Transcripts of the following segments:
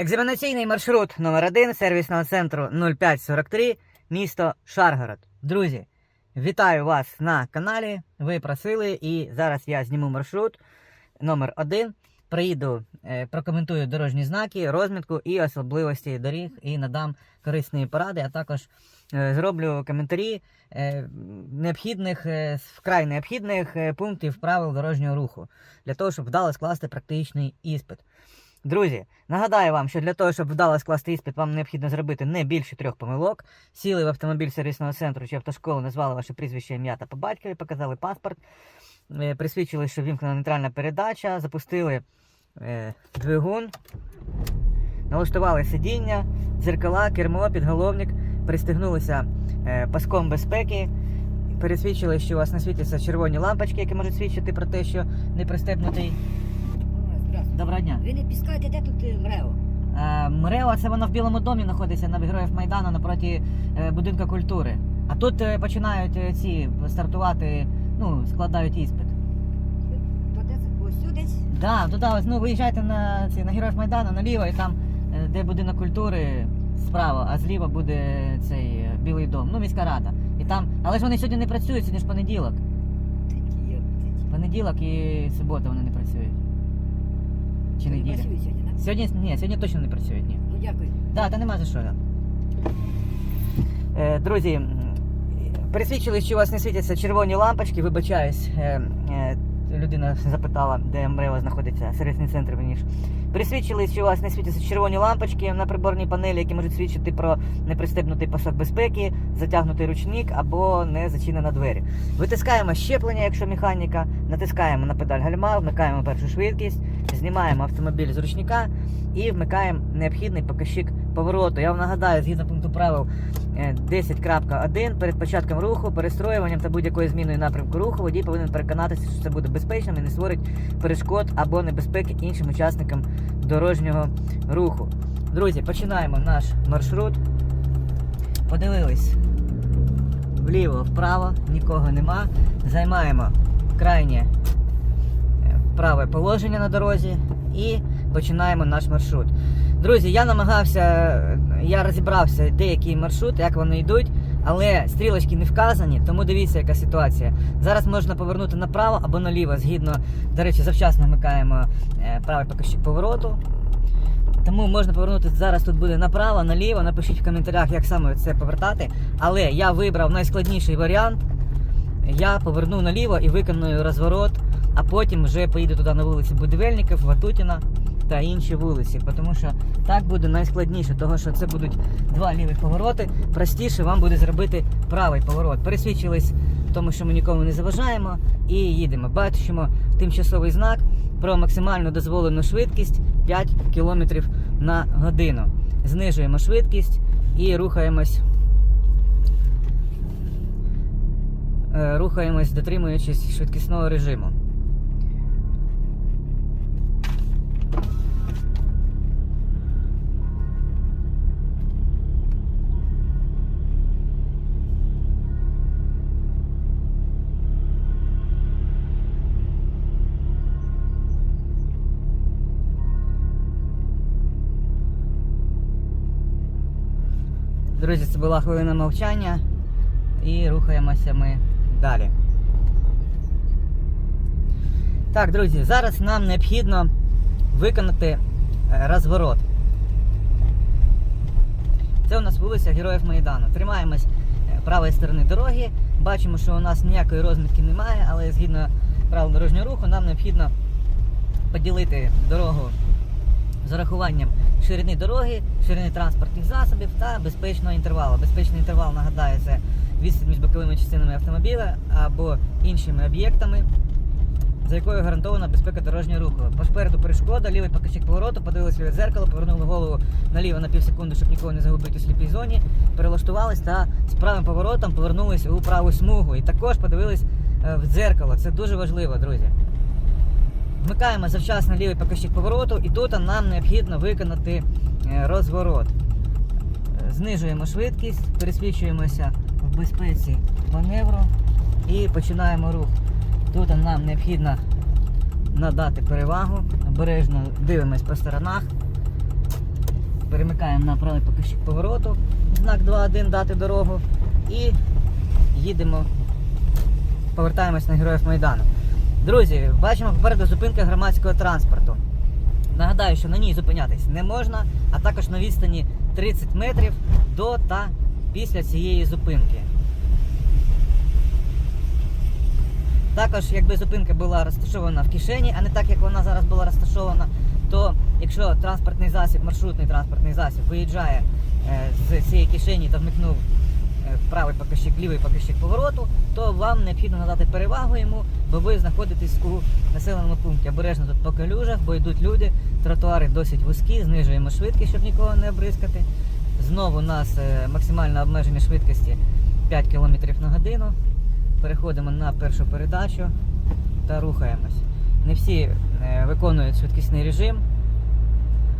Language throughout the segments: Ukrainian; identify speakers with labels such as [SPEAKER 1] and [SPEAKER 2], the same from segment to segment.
[SPEAKER 1] Екзаменаційний маршрут номер 1 сервісного центру 0543, місто Шаргород. Друзі, вітаю вас на каналі. Ви просили, і зараз я зніму маршрут номер 1 Приїду, е, прокоментую дорожні знаки, розмітку і особливості доріг, і надам корисні поради, а також е, зроблю коментарі е, необхідних, вкрай необхідних пунктів правил дорожнього руху для того, щоб вдало скласти практичний іспит. Друзі, нагадаю вам, що для того, щоб вдало скласти іспит, вам необхідно зробити не більше трьох помилок. Сіли в автомобіль сервісного центру чи автошколи, назвали ваше прізвище, ім'я та по батькові, показали паспорт, е, присвідчили, що вімкнена нейтральна передача, запустили е, двигун, налаштували сидіння, дзеркала, кермо, підголовник, пристегнулися е, паском безпеки. Пересвідчили, що у вас не світяться червоні лампочки, які можуть свідчити про те, що не пристебнутий. Доброго дня.
[SPEAKER 2] Ви не піскаєте, де тут е, МРЕО?
[SPEAKER 1] Е, МРЕО це воно в Білому домі знаходиться на Героїв Майдану напроти е, будинку культури. А тут починають ці стартувати, ну, складають іспит.
[SPEAKER 2] Ось сюди?
[SPEAKER 1] Да, туди ось, ну виїжджайте на ці на Героїв Майдану наліво, і там, де будинок культури, справа, а зліва буде цей білий дом. Ну, міська рада. І там, але ж вони сьогодні не працюють, сьогодні ж понеділок. Понеділок і субота вони не працюють. Чи
[SPEAKER 2] не
[SPEAKER 1] неділя?
[SPEAKER 2] працюєте сьогодні, так?
[SPEAKER 1] Сьогодні ні, сьогодні точно не працюють, ні.
[SPEAKER 2] Ну дякую.
[SPEAKER 1] Да, та нема за що. Е, друзі, м, пересвідчили, що у вас не світяться червоні лампочки, вибачаюсь. Е, е, людина запитала, де МРЕО знаходиться, сервісний центр верніше. Пересвідчили, що у вас не світяться червоні лампочки на приборній панелі, які можуть свідчити про непристебнутий пасок безпеки, затягнутий ручник або не зачинена двері. Витискаємо щеплення, якщо механіка, натискаємо на педаль гальма, вмикаємо першу швидкість, знімаємо автомобіль з ручника і вмикаємо необхідний показчик повороту. Я вам нагадаю, згідно пункту правил е, 10.1, перед початком руху, перестроюванням та будь-якою зміною напрямку руху, водій повинен переконатися, що це буде безпечним і не створить перешкод або небезпеки іншим учасникам дорожнього руху. Друзі, починаємо наш маршрут. Подивились вліво, вправо, нікого нема. Займаємо крайнє е, праве положення на дорозі і починаємо наш маршрут. Друзі, я намагався, я розібрався, де який маршрут, як вони йдуть, але стрілочки не вказані, тому дивіться, яка ситуація. Зараз можна повернути направо або наліво, згідно, до речі, завчасно вмикаємо е, правий показчик повороту. Тому можна повернути зараз тут буде направо, наліво. Напишіть в коментарях, як саме це повертати. Але я вибрав найскладніший варіант. Я поверну наліво і виконую розворот, а потім вже поїду туди на вулиці Будівельників, Ватутіна та інші вулиці. Тому що так буде найскладніше, тому що це будуть два лівих повороти. Простіше вам буде зробити правий поворот. Пересвідчились в тому, що ми нікому не заважаємо, і їдемо. Бачимо тимчасовий знак про максимальну дозволену швидкість 5 км на годину. Знижуємо швидкість і рухаємось. е, Рухаємось, дотримуючись швидкісного режиму. Друзі, це була хвилина мовчання і рухаємося ми далі. Так, друзі, зараз нам необхідно виконати е, розворот. Це у нас вулиця Героїв Майдану. Тримаємось е, правої сторони дороги. Бачимо, що у нас ніякої розмітки немає, але згідно правил дорожнього руху нам необхідно поділити дорогу з урахуванням ширини дороги, ширини транспортних засобів та безпечного інтервалу. Безпечний інтервал нагадаю, це відстань між боковими частинами автомобіля або іншими об'єктами, за якою гарантована безпека дорожнього руху. Попереду перешкода, лівий покажчик повороту, подивилися від дзеркало, повернули голову наліво на пів секунди, щоб нікого не загубити у сліпій зоні, перелаштувались та з правим поворотом повернулись у праву смугу. І також подивились е, в дзеркало. Це дуже важливо, друзі. Вмикаємо завчасно лівий показчик повороту, і тут нам необхідно виконати е, розворот. Е, Знижуємо швидкість, пересвічуємося в безпеці маневру і починаємо рух. Тут нам необхідно надати перевагу, обережно дивимось по сторонах. перемикаємо на правий покажчик повороту, знак 2.1 дати дорогу і їдемо, повертаємось на Героїв Майдану. Друзі, бачимо попереду зупинка громадського транспорту. Нагадаю, що на ній зупинятись не можна, а також на відстані 30 метрів до та після цієї зупинки. Також, якби зупинка була розташована в кишені, а не так, як вона зараз була розташована, то якщо транспортний засіб, маршрутний транспортний засіб виїжджає е, з цієї кишені та вмикнув правий покажчик, лівий покажчик повороту, то вам необхідно надати перевагу йому, бо ви знаходитесь у населеному пункті. Обережно тут по калюжах, бо йдуть люди, тротуари досить вузькі, знижуємо швидкість, щоб нікого не обризкати. Знову у нас е, максимальне обмеження швидкості 5 км на годину. Переходимо на першу передачу та рухаємось. Не всі е, виконують швидкісний режим,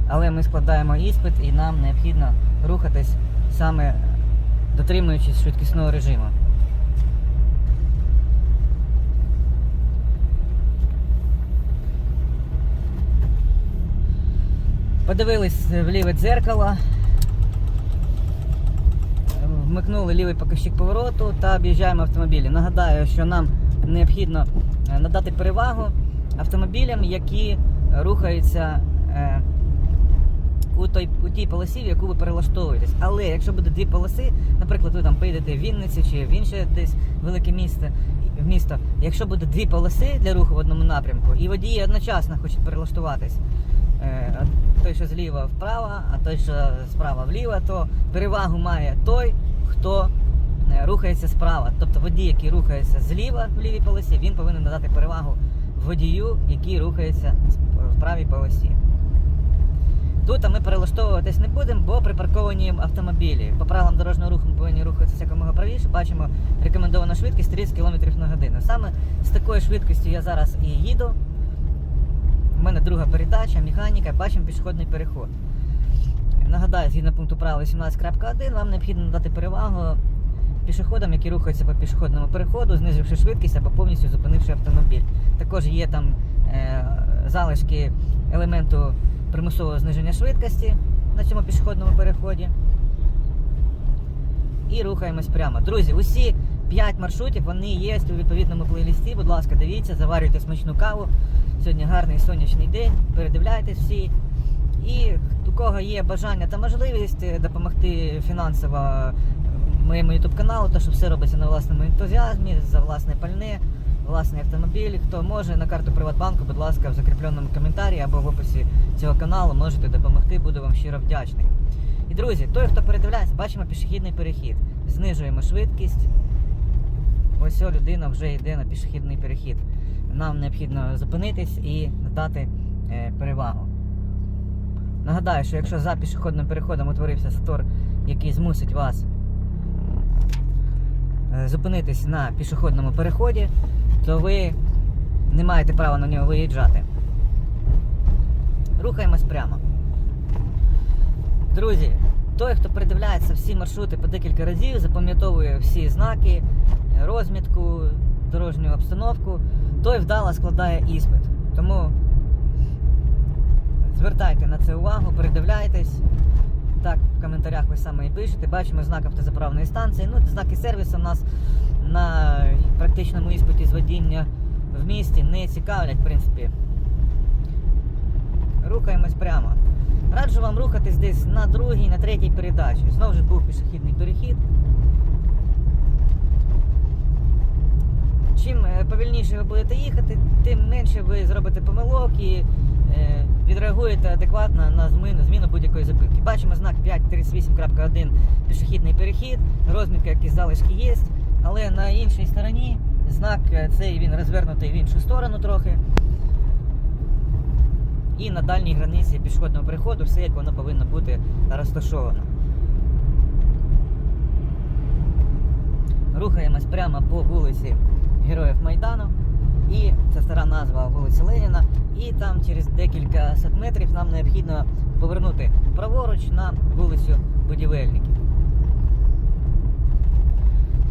[SPEAKER 1] але ми складаємо іспит і нам необхідно рухатись саме дотримуючись швидкісного режиму. Подивились в ліве дзеркало, вмикнули лівий покажчик повороту та об'їжджаємо автомобілі. Нагадаю, що нам необхідно е, надати перевагу автомобілям, які рухаються е, у, той, у тій полосі, в яку ви перелаштовуєтесь. Але якщо буде дві полоси, наприклад, ви там поїдете в Вінниці чи в інше десь велике місто, місто, якщо буде дві полоси для руху в одному напрямку, і водії одночасно хочуть перелаштуватись, е, той, що зліва вправо, а той, що справа вліво, то перевагу має той, хто е, рухається справа. Тобто водій, який рухається зліва в лівій полосі, він повинен надати перевагу водію, який рухається в правій полосі. Тут ми перелаштовуватись не будемо, бо припарковані автомобілі. По правилам дорожнього руху ми повинні рухатися якомога правіше. Бачимо рекомендована швидкість 30 км на годину. Саме з такою швидкістю я зараз і їду. У мене друга передача, механіка, бачимо пішохідний переход. Нагадаю, згідно пункту правил 18.1, вам необхідно надати перевагу пішоходам, які рухаються по пішохідному переходу, знизивши швидкість або повністю зупинивши автомобіль. Також є там е, залишки елементу примусового зниження швидкості на цьому пішохідному переході. І рухаємось прямо. Друзі, усі 5 маршрутів вони є у відповідному плейлісті. Будь ласка, дивіться, заварюйте смачну каву. Сьогодні гарний сонячний день. Передивляйтесь всі. І у кого є бажання та можливість допомогти фінансово е, моєму YouTube каналу, то що все робиться на власному ентузіазмі, за власне пальне, власний автомобіль. Хто може на карту Приватбанку, будь ласка, в закріпленому коментарі або в описі цього каналу можете допомогти, буду вам щиро вдячний. І друзі, той, хто передивляється, бачимо пішохідний перехід. Знижуємо швидкість. Ось людина вже йде на пішохідний перехід. Нам необхідно зупинитись і надати е, перевагу. Нагадаю, що якщо за пішохідним переходом утворився затор, який змусить вас е, зупинитись на пішохідному переході, то ви не маєте права на нього виїжджати. Рухаємось прямо. Друзі, той, хто передивляється всі маршрути по декілька разів, запам'ятовує всі знаки, розмітку, дорожню обстановку, той вдало складає іспит. Тому звертайте на це увагу, передивляйтесь. Так, в коментарях ви саме і пишете. Бачимо знак автозаправної станції. Ну, знаки сервісу нас на практичному іспиті з водіння в місті не цікавлять, в принципі. Рухаємось прямо. Раджу вам рухатись десь на другій, на третій передачі. Знову ж був пішохідний перехід. Чим е, повільніше ви будете їхати, тим менше ви зробите помилок і відреагуєте адекватно на зміну, зміну будь-якої зупинки. Бачимо знак 538.1 пішохідний перехід, розмітка, якісь залишки є, але на іншій стороні знак е, цей він розвернутий в іншу сторону трохи. І на дальній границі пішохідного переходу все як воно повинно бути розташовано. Рухаємось прямо по вулиці Героїв Майдану. І це стара назва вулиці Леніна. І там через декілька сот метрів нам необхідно повернути праворуч на вулицю Будівельників.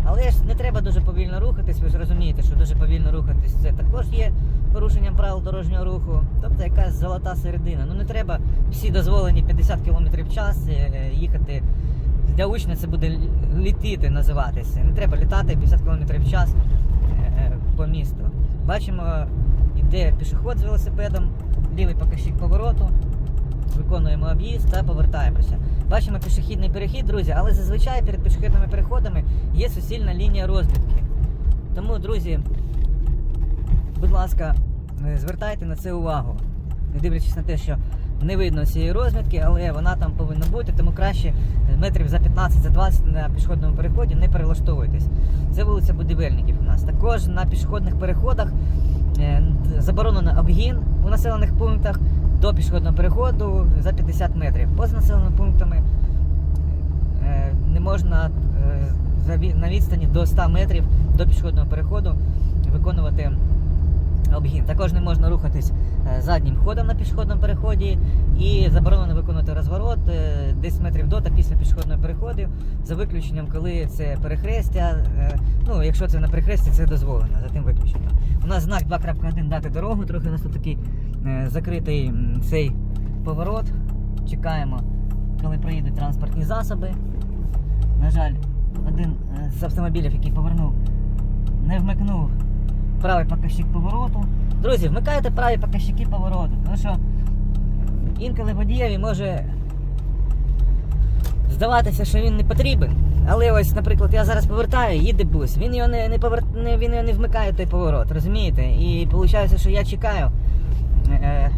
[SPEAKER 1] Але ж не треба дуже повільно рухатись, ви ж розумієте, що дуже повільно рухатись це також є порушенням правил дорожнього руху. Тобто якась золота середина. Ну не треба всі дозволені 50 км в час е, їхати. Для учня це буде л- літити називатися. Не треба літати 50 км в час по місту. Бачимо, йде пішоход з велосипедом, лівий покажчик повороту. Виконуємо об'їзд та повертаємося. Бачимо пішохідний перехід, друзі, але зазвичай перед пішохідними переходами є суцільна лінія розмітки. Тому, друзі, будь ласка, е, звертайте на це увагу. Не дивлячись на те, що не видно цієї розмітки, але вона там повинна бути, тому краще е, метрів за 15 за 20 на пішохідному переході не перелаштовуйтесь. Це вулиця Будівельників у нас. Також на пішохідних переходах е, заборонено обгін у населених пунктах до пішохідного переходу за 50 метрів. Поза населеними пунктами е, не можна на відстані до 100 метрів до пішохідного переходу виконувати обгін. Також не можна рухатись е, заднім ходом на пішохідному переході і заборонено виконувати розворот е, 10 метрів до та після пішохідного переходу, за виключенням, коли це перехрестя. е, Ну, якщо це на перехресті, це дозволено, за тим виключенням. У нас знак 2.1 дати дорогу, трохи у нас тут такий е, закритий цей поворот. Чекаємо, коли проїдуть транспортні засоби. На жаль, один е, з автомобілів, який повернув, не вмикнув правий показчик повороту. Друзі, вмикайте праві показчики повороту, тому що інколи водієві може здаватися, що він не потрібен. Але ось, наприклад, я зараз повертаю, їде бус. Він його не, не, повер... він його не вмикає той поворот, розумієте? І виходить, що я чекаю. Е,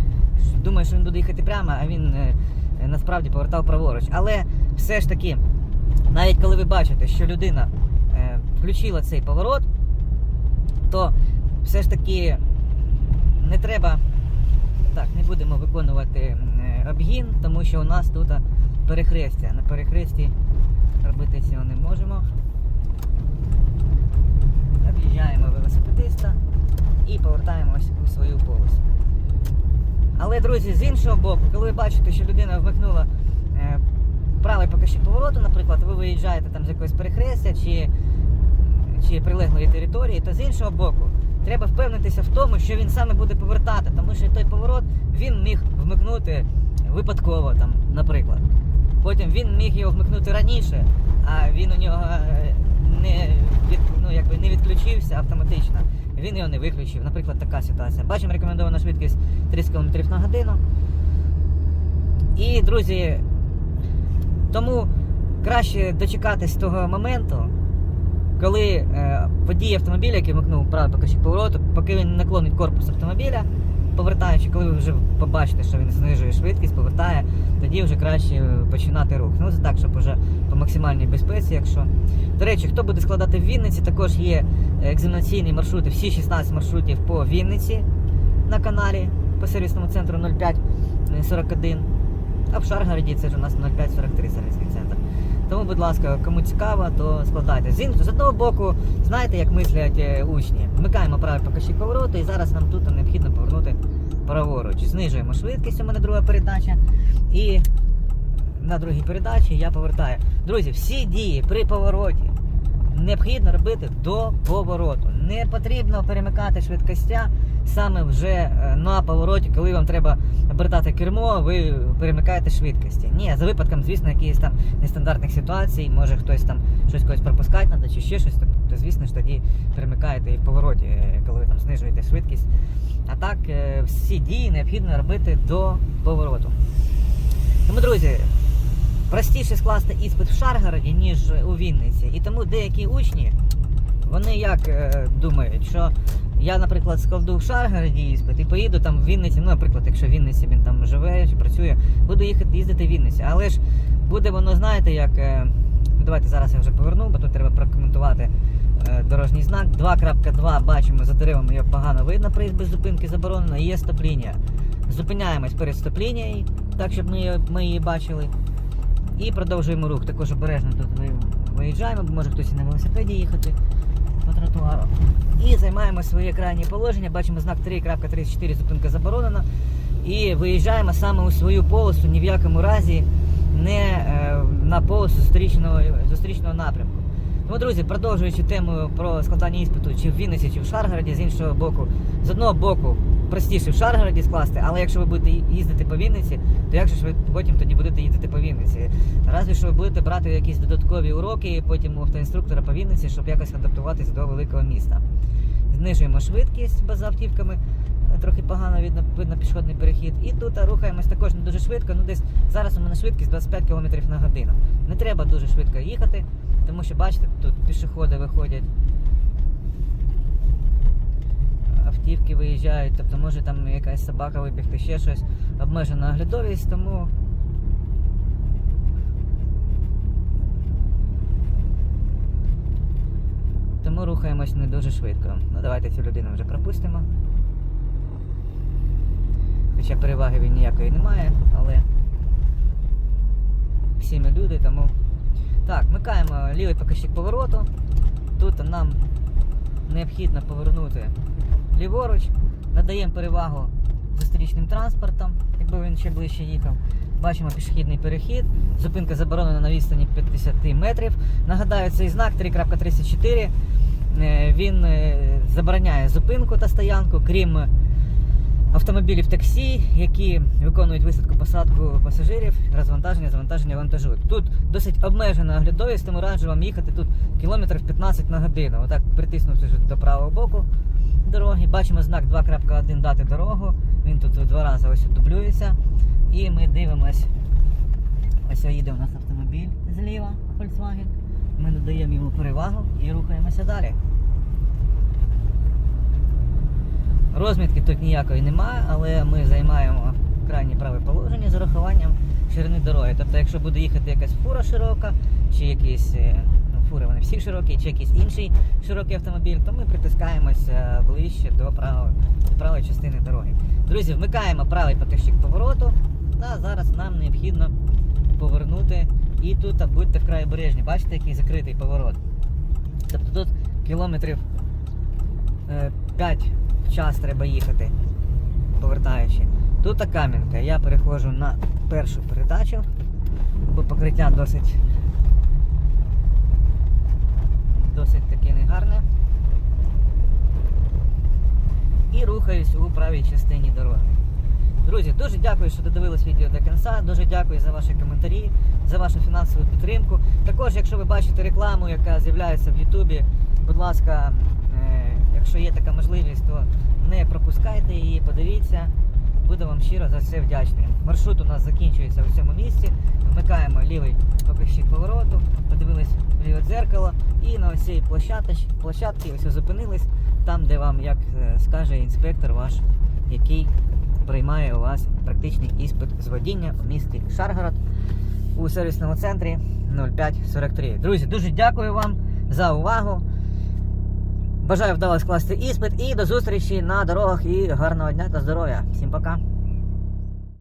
[SPEAKER 1] думаю, що він буде їхати прямо, а він е, насправді повертав праворуч. Але все ж таки, навіть коли ви бачите, що людина е, включила цей поворот, то все ж таки не треба. Так, не будемо виконувати е, обгін, тому що у нас тут перехрестя. На перехресті робити цього не можемо. Об'їжджаємо велосипедиста і повертаємось у свою полосу. Але, друзі, з іншого боку, коли ви бачите, що людина вмикнула е, правий покажчик повороту, наприклад, ви виїжджаєте там з якогось перехрестя чи, чи прилеглої території, то з іншого боку, треба впевнитися в тому, що він саме буде повертати, тому що той поворот він міг вмикнути випадково, там, наприклад. Потім він міг його вмикнути раніше, а він у нього е, не, від, ну, якби не відключився автоматично. Він його не виключив. Наприклад, така ситуація. Бачимо рекомендована швидкість 30 км на годину. І, друзі, тому краще дочекатись того моменту, коли е, водій автомобіля, який вмикнув правий покажчик повороту, поки він наклонить корпус автомобіля, повертаючи, коли ви вже побачите, що він знижує швидкість, повертає, тоді вже краще е, починати рух. Ну, це так, щоб вже по максимальній безпеці, якщо. До речі, хто буде складати в Вінниці, також є екзаменаційні маршрути, всі 16 маршрутів по Вінниці на каналі по сервісному центру 0541. А в Шаргороді це ж у нас 0543 сервісний центр. Тому, будь ласка, кому цікаво, то складайте. З, іншого, з одного боку, знаєте, як мислять е, учні. Вмикаємо правий покажчик повороту, і зараз нам тут необхідно повернути праворуч. Знижуємо швидкість, у мене друга передача. І на другій передачі я повертаю. Друзі, всі дії при повороті необхідно робити до повороту. Не потрібно перемикати швидкостя саме вже е, на повороті, коли вам треба обертати кермо, ви перемикаєте швидкості. Ні, за випадком, звісно, якихось там нестандартних ситуацій, може хтось там щось когось пропускати треба чи ще щось, то, звісно ж тоді перемикаєте і в повороті, е, коли ви там знижуєте швидкість. А так, е, всі дії необхідно робити до повороту. Тому, друзі, простіше скласти іспит в Шаргороді, ніж у Вінниці. І тому деякі учні, вони як е, думають, що я, наприклад, складу в Шаргороді іспит і поїду там в Вінниці, ну, наприклад, якщо в Вінниці він там живе чи працює, буду їхати їздити в Вінниці. Але ж буде воно, знаєте, як. е, ну, давайте зараз я вже поверну, бо тут треба прокоментувати е, дорожній знак. 2.2 бачимо за деревами, його погано видно, проїзд без зупинки заборонено, є стоп-лінія. Зупиняємось перед стоп-лінією, так щоб ми, ми її бачили. І продовжуємо рух. Також обережно тут ви- виїжджаємо, бо може хтось і на велосипеді їхати тротуару. І займаємо своє крайнє положення. Бачимо знак 3.34 зупинка заборонена. І виїжджаємо саме у свою полосу, ні в якому разі не е, на полосу зустрічного, зустрічного напрямку. Тому, друзі, продовжуючи тему про складання іспиту чи в Вінниці, чи в Шаргороді, з іншого боку, з одного боку простіше в Шаргороді скласти, але якщо ви будете їздити по Вінниці, то як же ж ви потім тоді будете їздити по Вінниці? Разве що ви будете брати якісь додаткові уроки, потім у автоінструктора по Вінниці, щоб якось адаптуватися до великого міста. Знижуємо швидкість бо за автівками. е, Трохи погано видно, видно пішохідний перехід. І тут рухаємось також не дуже швидко. Ну десь зараз у мене швидкість 25 км на годину. Не треба дуже швидко їхати, тому що бачите, тут пішоходи виходять. Виїжджають, тобто може там якась собака вибігти, ще щось. Обмежена оглядовість, тому. Тому рухаємось не дуже швидко. Ну давайте цю людину вже пропустимо. Хоча переваги він ніякої немає, але всі ми люди, тому. Так, вмикаємо лівий показчик повороту. Тут нам необхідно повернути ліворуч, надаємо перевагу зустрічним транспортом, якби він ще ближче їхав. Бачимо пішохідний перехід, зупинка заборонена на відстані 50 метрів. Нагадаю, цей знак 3.34. е, Він е, забороняє зупинку та стоянку, крім автомобілів таксі, які виконують висадку посадку пасажирів, розвантаження, завантаження вантажу. Тут досить обмежена оглядовість, тому раджу вам їхати тут кілометрів 15 на годину. Отак притиснувши до правого боку дороги. Бачимо знак 2.1 дати дорогу. Він тут два рази ось дублюється. І ми дивимось. Ось їде у нас автомобіль зліва, Volkswagen. Ми надаємо йому перевагу і рухаємося далі. Розмітки тут ніякої немає, але ми займаємо крайнє праве положення з урахуванням ширини дороги. Тобто, якщо буде їхати якась фура широка, чи якісь е, ну, фури вони всі широкі, чи якийсь інший широкий автомобіль, то ми притискаємося ближче до правої, правої частини дороги. Друзі, вмикаємо правий потихчик повороту. Та зараз нам необхідно повернути. І тут а, будьте вкрай обережні. Бачите, який закритий поворот. Тобто тут кілометрів е, 5 в час треба їхати, повертаючи. Тут кам'янка. Я переходжу на першу передачу, бо покриття досить досить таке негарне. І рухаюсь у правій частині дороги. Друзі, дуже дякую, що додивились відео до кінця. Дуже дякую за ваші коментарі, за вашу фінансову підтримку. Також, якщо ви бачите рекламу, яка з'являється в Ютубі, будь ласка, якщо є така можливість, то не пропускайте її, подивіться. Буду вам щиро за це вдячний. Маршрут у нас закінчується у цьому місці. Вмикаємо лівий покажчик повороту, подивились в ліве дзеркало і на цій площадці, ось зупинились там, де вам, як е, скаже інспектор ваш, який приймає у вас практичний іспит з водіння у місті Шаргород у сервісному центрі 0543. Друзі, дуже дякую вам за увагу. Бажаю вдало скласти іспит і до зустрічі на дорогах і гарного дня та здоров'я. Всім пока!